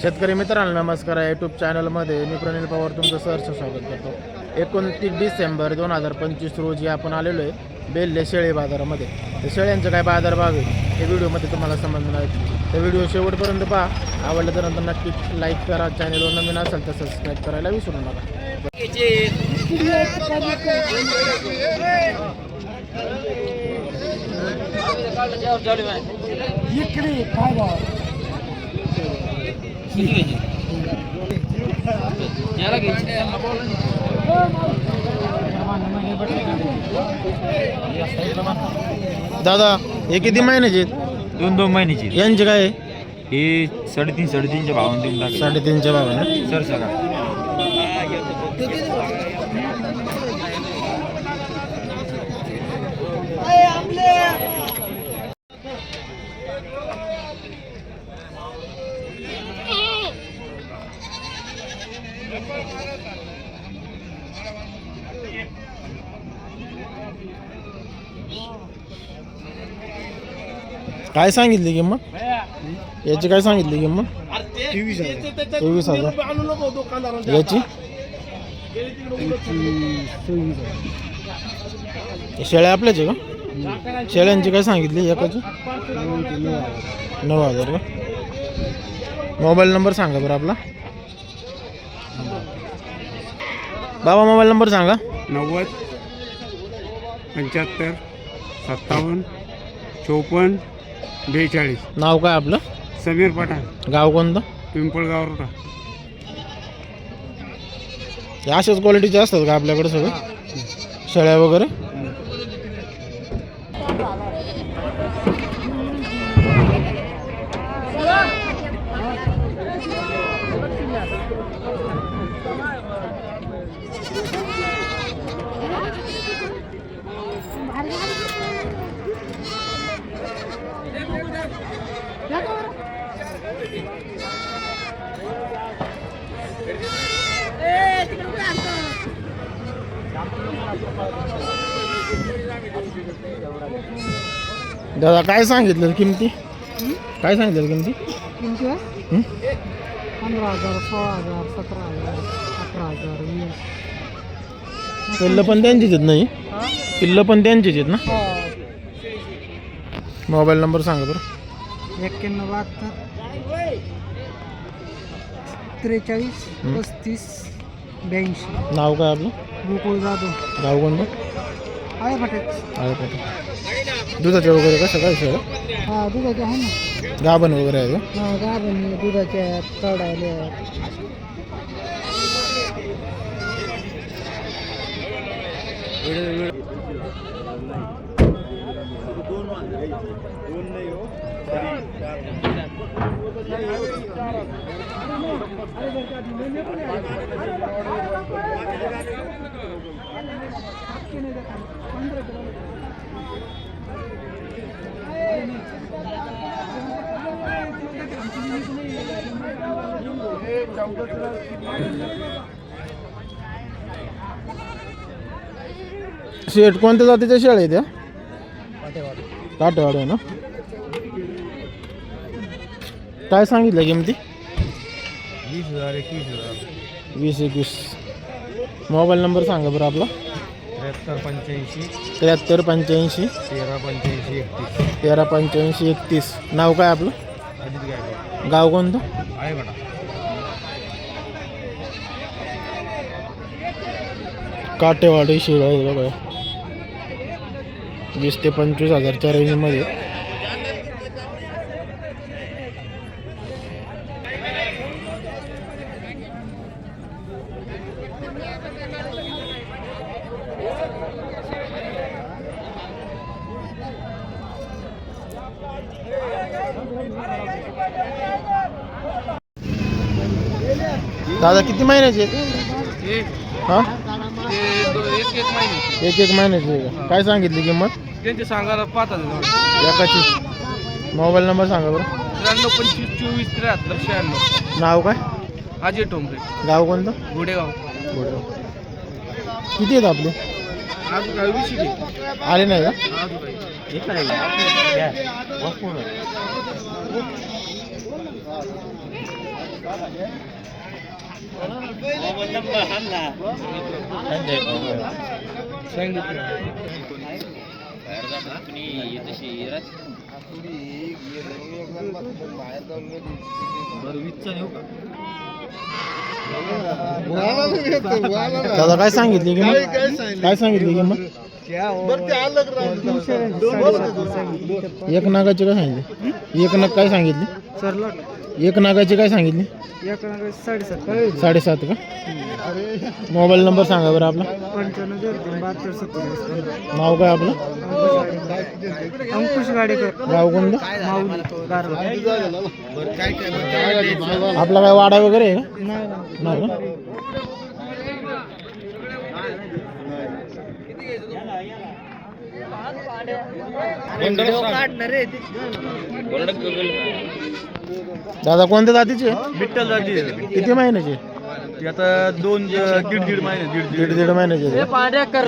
शेतकरी मित्रांनो नमस्कार या यूट्यूब चॅनलमध्ये मी प्रनिल पवार तुमचं सहर्ष स्वागत करतो. एकोणतीस डिसेंबर दोन हजार पंचवीस रोजी आपण आलेलो आहे बेल्ले शेळी बाजारामध्ये. तर शेळ्यांचे काय बाजारभाव आहे हे व्हिडिओमध्ये तुम्हाला समजणार आहे. तर व्हिडिओ शेवटपर्यंत पहा. आवडलं तर नंतर नक्की लाईक करा. चॅनलवर नवीन असेल तर सबस्क्राईब करायला विसरू नका. इकडे काय दादा हे किती महिन्याचे? आहेत? दोन दोन महिन्याची. यांचे काय? आहे? हे साडेतीन साडेतीनच्या भावाने देऊन टाकले. साडेतीनच्या भावाने? सर सगळा काय सांगितली किंमत? याची काय सांगितली किंमत? तेवीस हजार. याची? शेळ्या आपल्याच आहे का? शेळ्यांची काय सांगितली? एकाची? नऊ हजार का? मोबाईल नंबर सांगा बरं आपला. बाबा मोबाईल नंबर सांगा. नव्वद पंच्याहत्तर सत्तावन्न चोपन्न बेचाळीस. नाव काय आपलं? समीर पठाण. गाव कोणतं? पिंपळगाव रोडा हे अशाच क्वालिटीचे असतात का आपल्याकडे सगळं? शेळ्या वगैरे? दादा काय सांगितलं किमती? काय सांगितलं किमती? हं? पंधरा हजार सोळा हजार सतरा हजार अठरा हजार वीस. पिल्लं पण त्यांचीच आहेत नाही पिल्लं पण त्यांचीच आहेत ना? मोबाईल नंबर सांगा बरं. एक्क्याण्णव बहात्तर त्रेचाळीस हं. पस्तीस ब्याऐंशी. नाव काय आपलं? गोकुळ जाधव. गाव कोणतं? आहे दुधाचे वगैरे कसं काय सर? हा दुधाचे आहे ना. गाभण वगैरे आहे का? हा गाभणी दुधाचे आहेत चढायले आहेत. शेट कोणत्या जातीच्या शेळ्या आहेत त्या काटेवाड आहे ना? काय सांगितलं किमती? वीस हजार एकवीस हजार. वीस एकवीस. मोबाईल नंबर सांगा बरं आपला. त्र्याहत्तर पंच्याऐंशी. त्र्याहत्तर पंच्याऐंशी. तेरा पंच्याऐंशी एकतीस. तेरा पंच्याऐंशी एकतीस. नाव काय आपलं? अजित गायकवाड. गाव कोणतं? आहे काटेवाडी शिळ बघा वीस ते पंचवीस हजारच्या रेंजमध्ये दादा किती महिन्याचे? हा? एक एक महिन्याची काय सांगितली किंमत? त्यांचे सांगायला पाच हजार एकाची मोबाईल नंबर सांगा बरं. त्र्याण्णव पंचवीस चोवीस त्र्याहत्तर शहाण्णव. नाव काय? अजय ठोंबरे. गाव कोणतं? गुडेगाव गोडेगाव. किती आहेत आपले? अजून काय विषय आले नाही का? अजून काय दादा काय सांगितली? किंमत काय सांगितली किंमत एक नागाची काय सांगितली? एक नग काय सांगितली? सर लाख एक नागाची काय सांगितली? एक साडेसात साडेसात का? मोबाईल नंबर सांगा बरं आपला. पंच्याण्णव झिरो तीन बहात्तर. सत्तेचाळीस नाव काय आपलं? अंकुश गाडेकर. गाव कोणतं? माऊली आपला काय वाडा वगैरे आहे का? नाही नाही. का? दादा कोणत्या जातीचे विठ्ठल जाती किती महिन्याचे ती आता दोन दीड दीड महिने दीड दीड. दीड महिन्याचे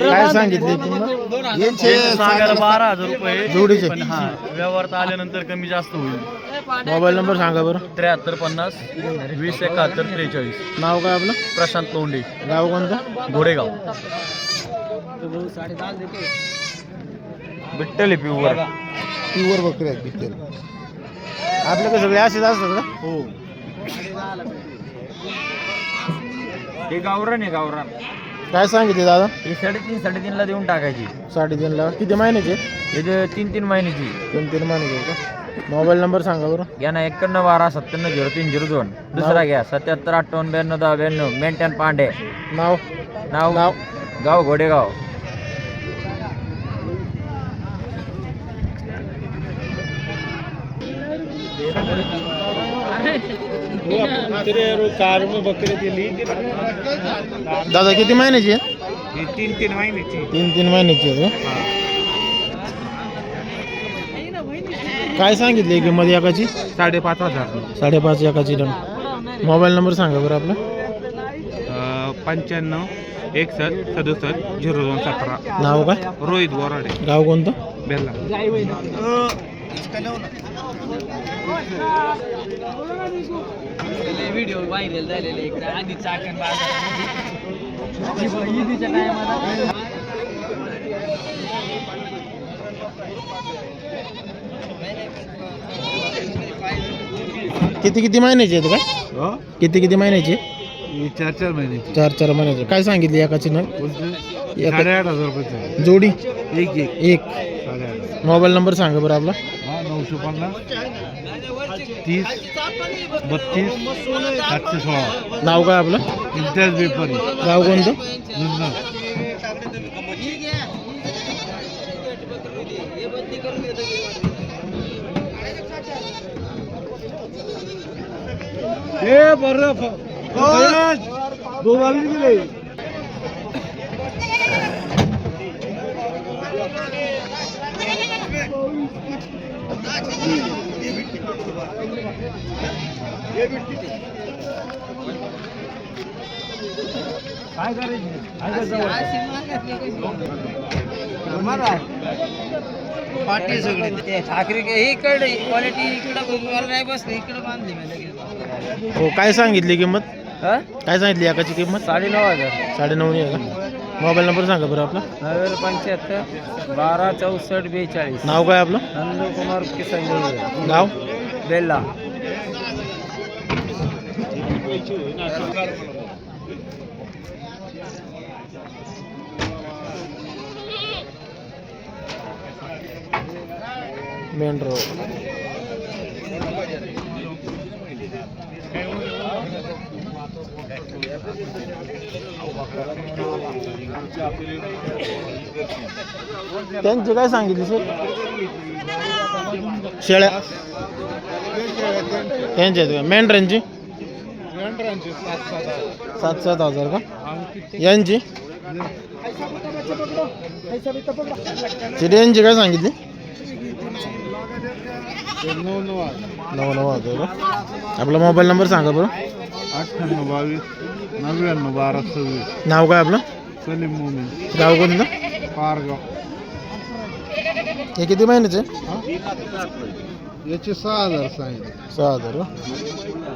काय सांगितली किंमत सांगायला बारा हजार रुपये जोडीचे. पण हा व्यवहारात आल्यानंतर कमी जास्त होईल. मोबाईल नंबर सांगा बरं. त्र्याहत्तर पन्नास वीस एकाहत्तर त्रेचाळीस. नाव काय आपलं? प्रशांत लोंढे गाव कोणतं? घोडेगाव. विठ्ठल प्युअर प्युअर बकरी आहेत बिट्टेल. आपल्याकडे सगळे असेच असतात का? हो. हे गावरान आहे गावरान. काय सांगितले दादा? हे साडेतीन साडेतीनला देऊन टाकायची. साडेतीन लाख किती महिन्याचे? हे तीन तीन महिन्याची. तीन तीन महिन्याचे का? मोबाईल नंबर सांगा बरं. घ्या ना एक्क्याण्णव बारा सत्त्याण्णव झिरो तीन झिरो दोन. दुसरा घ्या सत्याहत्तर अठ्ठावन्न ब्याण्णव दहा ब्याण्णव मेंटन पांडे. नाव. नाव. नाव. गाव घोडेगाव. दादा किती महिन्याची आहे? तीन तीन महिन्याची. तीन तीन महिन्याची आहे? काय सांगितली किंमत एकाची? साडेपाच हजार. साडेपाच एकाची डन मोबाईल नंबर सांगा बरं आपला. पंच्याण्णव एकसष्ट सदुसष्ट झिरो दोन सतरा. नाव काय? रोहित बोराडे. गाव कोणतं? बेल्ला. व्हिडिओ व्हायरल झालेले इकडे. आधी चाकण किती किती महिन्याची आहेत काय? किती किती महिन्याची? आहे? चार चार महिने चार चार महिन्याची. काय सांगितली एकाची एका- साडेआठ हजार रुपये. जोडी? एक एक. एक. मोबाईल नंबर सांगा बरं आपला. हा नऊशे पन्नास तीस बत्तीस सातशे सोळा नाव काय आपलं इम्तियाज बेपारी गाव कोणतं जुन्नर ए बरं दिले काय पाठी सगळी. ठाकरे इकडे क्वालिटी इकडे नाही बसले इकडे बांधली मी लगेच. हो काय सांगितली किंमत? काय सांगितली एकाची किंमत? साडे नऊ हजार. साडे नऊ आहे का? मोबाईल नंबर सांगा बरं आपला. नव्याण्णव पंच्याहत्तर बारा चौसष्ट बेचाळीस. नाव काय आपलं? नंदकुमार किसन गाव? बेल्ला. Main road. त्यांचे काय सांगितले सर? शेळ्या. त्यांच्या आहेत का मेंढरांची सात सात हजार का? यांची? चिड्यांची काय सांगितली? नऊ नऊ हजार का? आपला मोबाईल नंबर सांगा बरं. अठ्ठ्याण्णव बावीस नव्याण्णव बारा सव्वीस. नाव काय आपलं? सलीम मोमीन. गाव कोणतं? पारगाव. हे किती महिन्याचे? याचे सहा हजार सांगितले. सहा हजार का?